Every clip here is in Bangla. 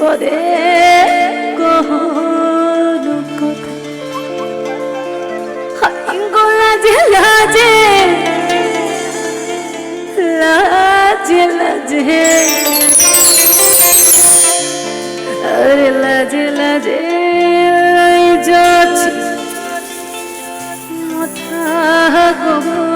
করে লাজে লাজে লাজে লাজে। আরে লাজে লাজে যাচ্ছি। মাথা গো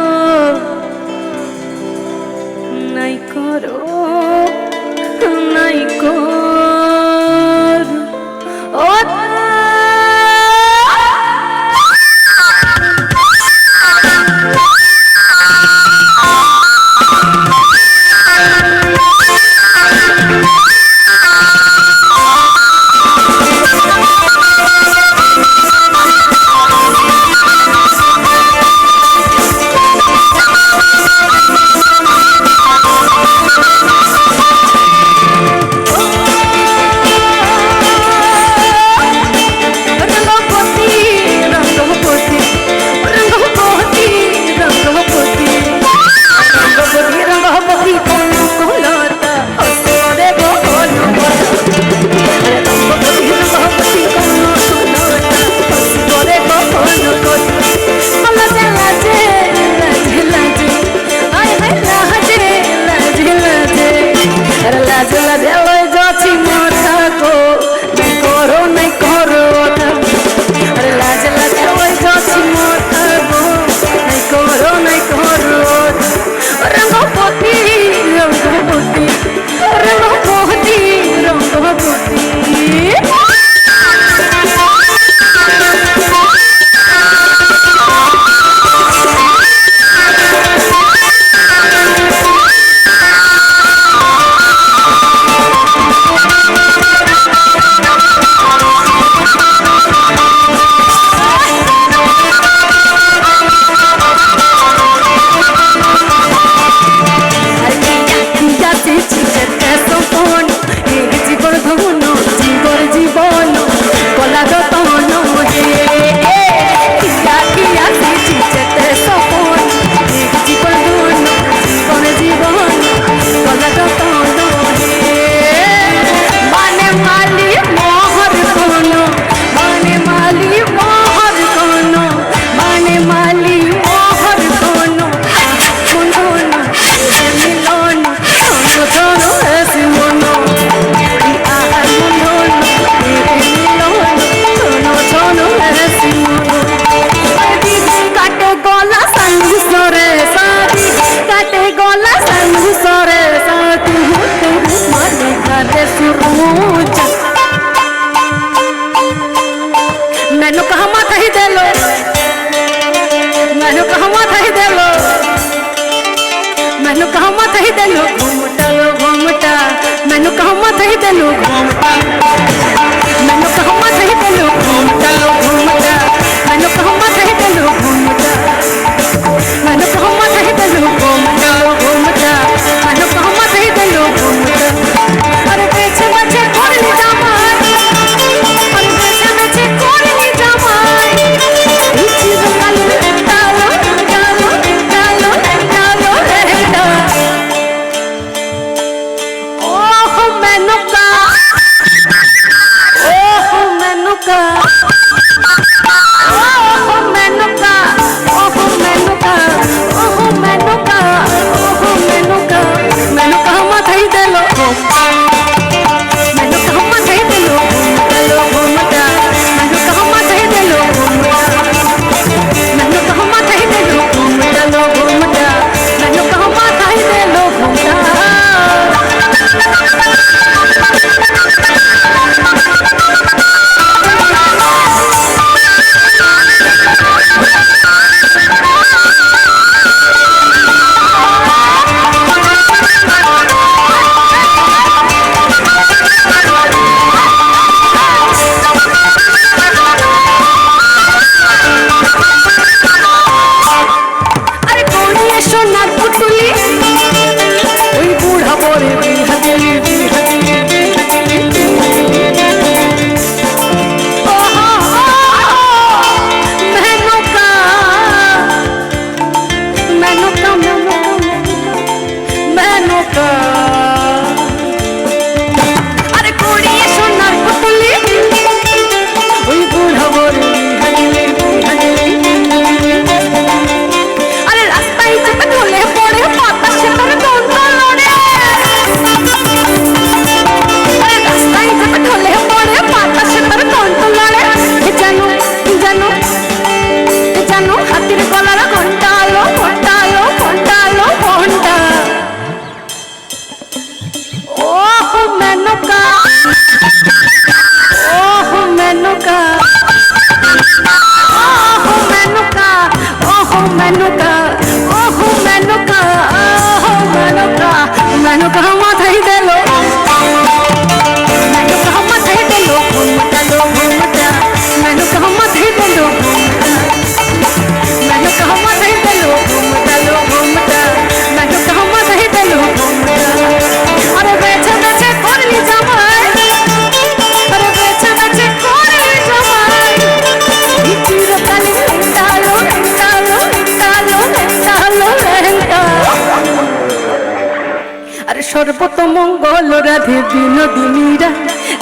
সর্বত মঙ্গল রাধে বিনোদিনীরা।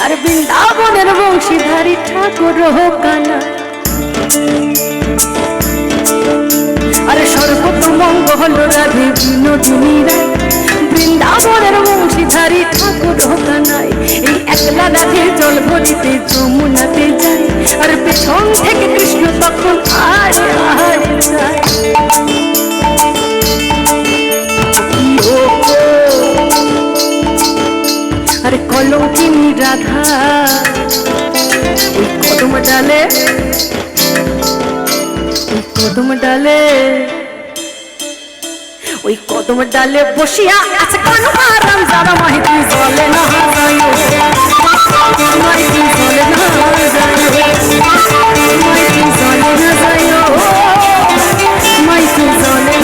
আর বৃন্দাবনের বংশীধারী ঠাকুর কানা আরে সর্বত মঙ্গল রাধে বিনোদিনীরা। বৃন্দাবনের বংশীধারী ঠাকুর কানায় এই একলা রাধে জল ভরিতে যমুনাতে যায়। আর পেছন থেকে কৃষ্ণ তখন আরে আরে যায়। আরে কলঙ্কিনী রাধা। ওই কদম ডালে ওই কদম ডালে, ওই কদম ডালে বসিয়া আছে কানু আরাম যারা মাহিতি জলে না হারায়ো জলে না হারায়ো মাহিতি জলে না যায়ো মাহিতি জলে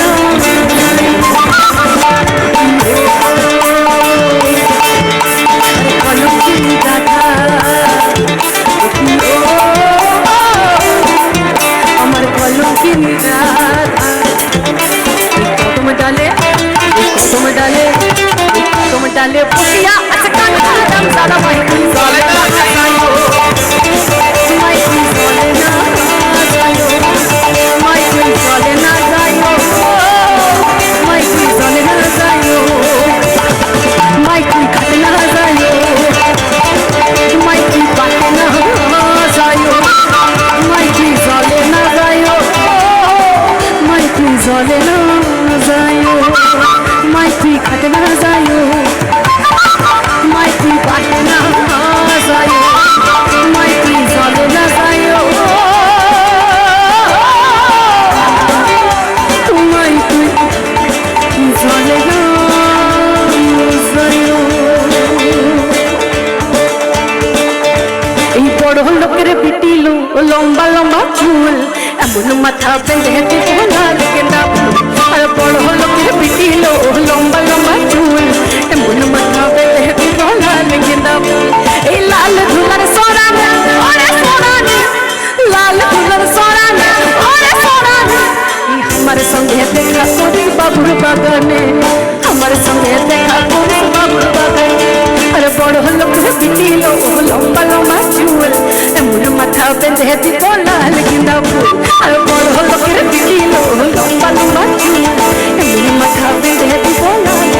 দেখিনি কদম ডালে কদম ডালে কদম ডালে ফুটিয়া আচ্ছা কান কান দাম সারা ভাই সালে না लाल दुल्हन सोना ओरे सोना लाल दुल्हन सोना ओरे सोना हमर संगे देखा पूरी बबुर बगने, हमर संगे देखा पूरी बबुर बगने। अरे बड़ लोग बिटी लो, लंबा लंबा चूल मुर माथा बेंधे दी तो लाल गिंदा फूल। अरे बड़ लोग बिटी लो, लंबा लंबा चूल मुर माथा बेंधे दी तो लाल।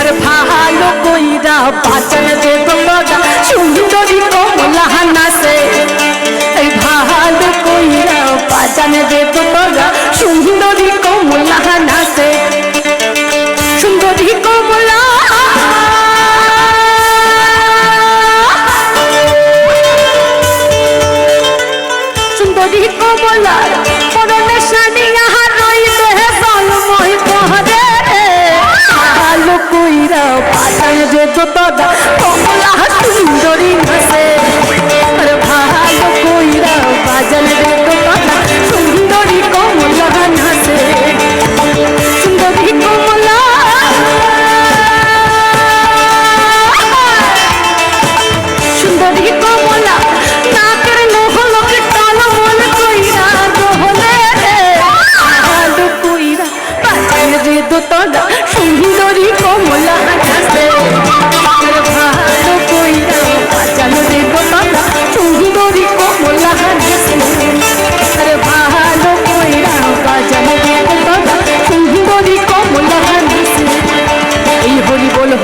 अरे भालो कोई दा पाचन বাধা সুন্দরী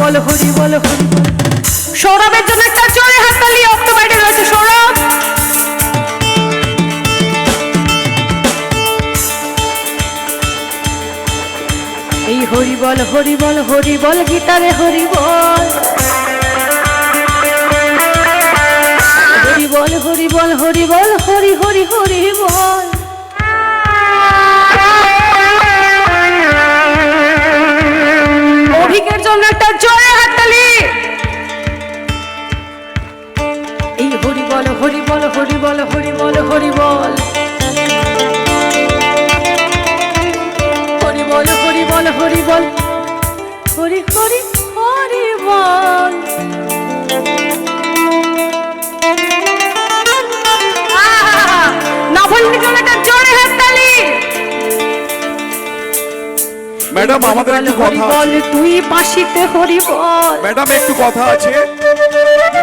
বল, হরি বল, হরি সৌরভের জন্য একটা জোরে হাততালি অক্টোবরে রয়েছে সৌরভ। এই হরি বল হরি বল হরি বল গীতারে হরি বল। হরি বল হরি বল হরি বল, হরি হরি হরি বল। অভিকের জন্য একটা হরি বল হরি বল হরি বল হরি বল হরি বল হরি বল হরি হরি হরি বল ম্যাডাম আমাদের একটু হরি কথা বল তুই বাঁশিতে হরি বল ম্যাডাম একটু কথা আছে।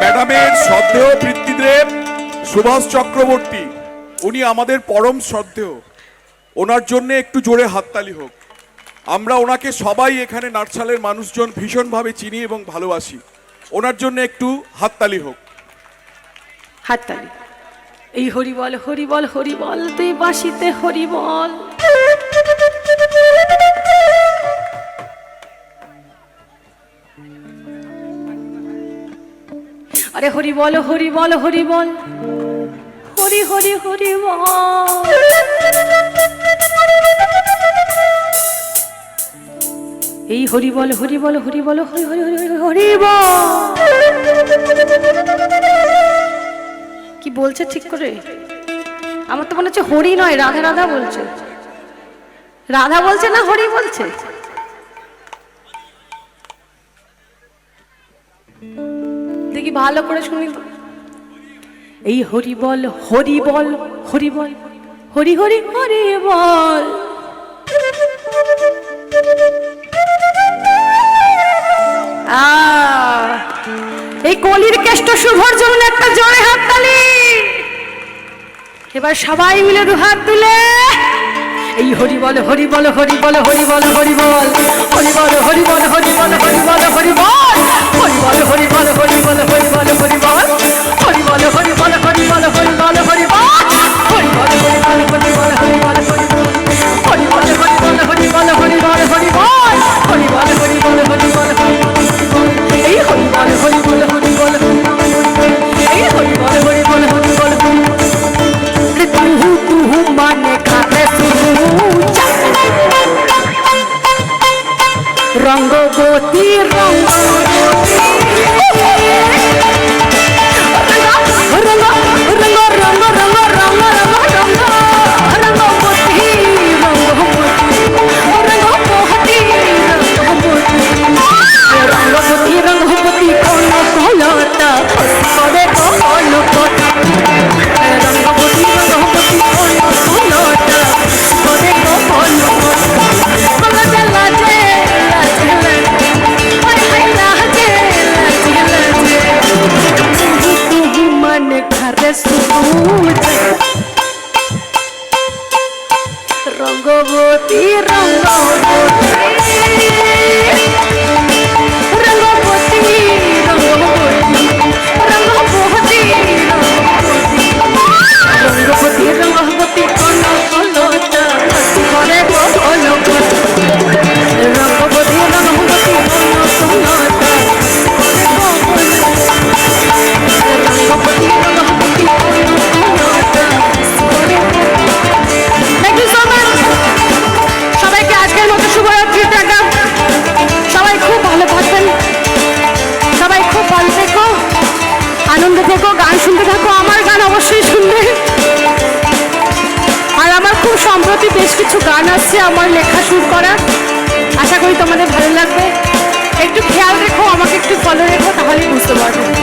ম্যাডামের শ্রদ্ধেয় পিতৃদেব সুভাষ চক্রবর্তী, উনি আমাদের পরম শ্রদ্ধেয়। ওনার জন্য একটু জোরে হাততালি হোক। আমরা ওনাকে সবাই এখানে নার্সালের মানুষজন ভীষণভাবে চিনি এবং ভালোবাসি। ওনার জন্য একটু হাততালি হোক। হাততালি। এই হরিবল হরিবল হরিবল হরি বল তুই বাঁশিতে হরি আরে হরি বল হরি বল হরি বল। হরি হরি হরি বল। এই হরি বল হরি বল হরি বল, হরি হরি হরি হরি কি বলছে ঠিক করে? আমার তো মনে হচ্ছে হরি নয়, রাধা রাধা বলছে। রাধা বলছে না হরি বলছে? ভালো করে শুনি এই হরি বল হরি বল হরি বল হরি হরি হরি বল এই কলির কেষ্ট শুভর জন্য একটা জোরে হাততালি এবার সবাই মিলে দু হাত তুলে এই হরি বল হরি বল হরি বল হরি বল হরি বল হরি বল হরি বল হরি বল হরি বল হরি বল রঙ্গ গতি রঙ্গ Thank. আসছে আমার লেখা শুরু করা আশা করি তোমাদের ভালো লাগবে। একটু খেয়াল রেখো, আমাকে একটু ফলো রেখো, তাহলেই বুঝতে পারবে।